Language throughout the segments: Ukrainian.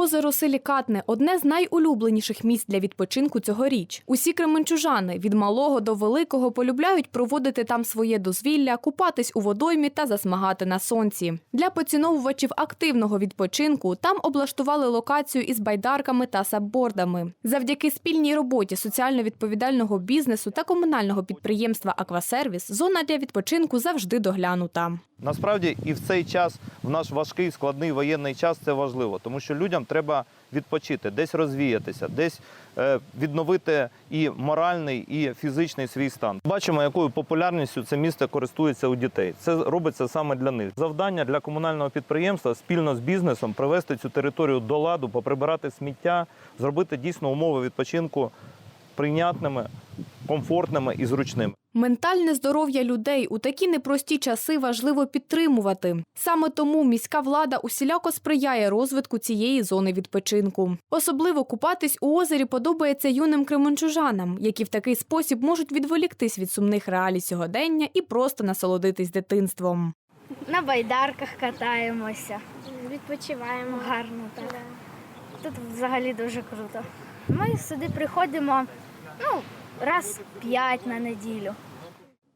Озеро Силікатне одне з найулюбленіших місць для відпочинку цьогоріч. Усі кременчужани від малого до великого полюбляють проводити там своє дозвілля, купатись у водоймі та засмагати на сонці. Для поціновувачів активного відпочинку там облаштували локацію із байдарками та саббордами. Завдяки спільній роботі соціально відповідального бізнесу та комунального підприємства Аквасервіс зона для відпочинку завжди доглянута. Насправді і в цей час, в наш важкий складний воєнний час, це важливо, тому що людям треба відпочити, десь розвіятися, десь е, відновити і моральний, і фізичний свій стан. Бачимо, якою популярністю це місто користується у дітей. Це робиться саме для них. Завдання для комунального підприємства спільно з бізнесом привести цю територію до ладу, поприбирати сміття, зробити дійсно умови відпочинку прийнятними, комфортними і зручними. Ментальне здоров'я людей у такі непрості часи важливо підтримувати. Саме тому міська влада усіляко сприяє розвитку цієї зони відпочинку. Особливо купатись у озері подобається юним кременчужанам, які в такий спосіб можуть відволіктись від сумних реалій сьогодення і просто насолодитись дитинством. На байдарках катаємося. Відпочиваємо. Гарно так. Тут взагалі дуже круто. Ми сюди приходимо ну, раз п'ять на неділю.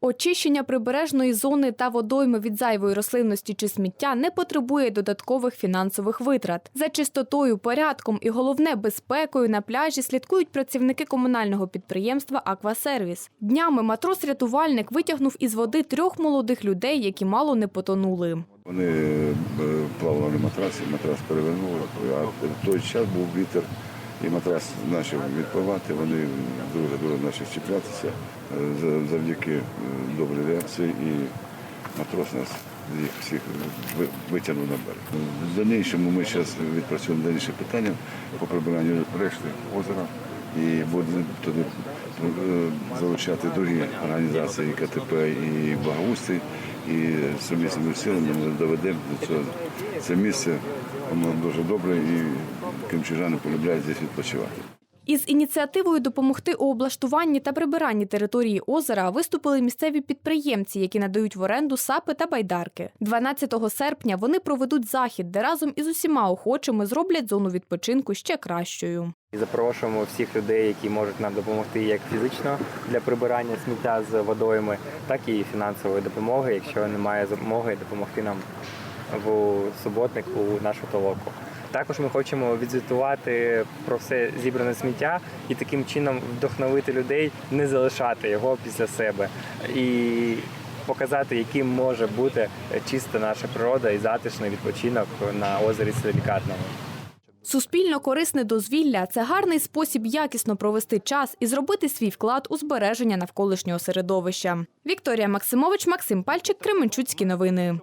Очищення прибережної зони та водойми від зайвої рослинності чи сміття не потребує додаткових фінансових витрат. За чистотою, порядком і головне безпекою на пляжі слідкують працівники комунального підприємства Аквасервіс. Днями матрос-рятувальник витягнув із води трьох молодих людей, які мало не потонули. Вони е, плавали на матрасі, матрас перевернули, а в той час був вітер, і матрас почав відпливати, вони дуже дуже почали чіплятися е, завдяки е, добрій реакції, і матрос нас їх всіх витягнув на берег. В дальнішому ми зараз відпрацюємо дальніше питання по прибиранню решти озера і будемо туди е, залучати другі організації, і КТП, і благоустрій, і сумісними силами ми доведемо до цього. Це місце, воно дуже добре, і кримчужани полюбляють здесь відпочивати. Із ініціативою допомогти у облаштуванні та прибиранні території озера виступили місцеві підприємці, які надають в оренду сапи та байдарки. 12 серпня вони проведуть захід, де разом із усіма охочими зроблять зону відпочинку ще кращою. Запрошуємо всіх людей, які можуть нам допомогти як фізично для прибирання сміття з водойми, так і фінансової допомоги, якщо немає змоги допомогти нам в суботник у нашу толоку. Також ми хочемо відзвітувати про все зібране сміття і таким чином вдохновити людей не залишати його після себе і показати, яким може бути чиста наша природа і затишний відпочинок на озері Силікатному. Суспільно корисне дозвілля це гарний спосіб якісно провести час і зробити свій вклад у збереження навколишнього середовища. Вікторія Максимович, Максим Пальчик, Кременчуцькі новини.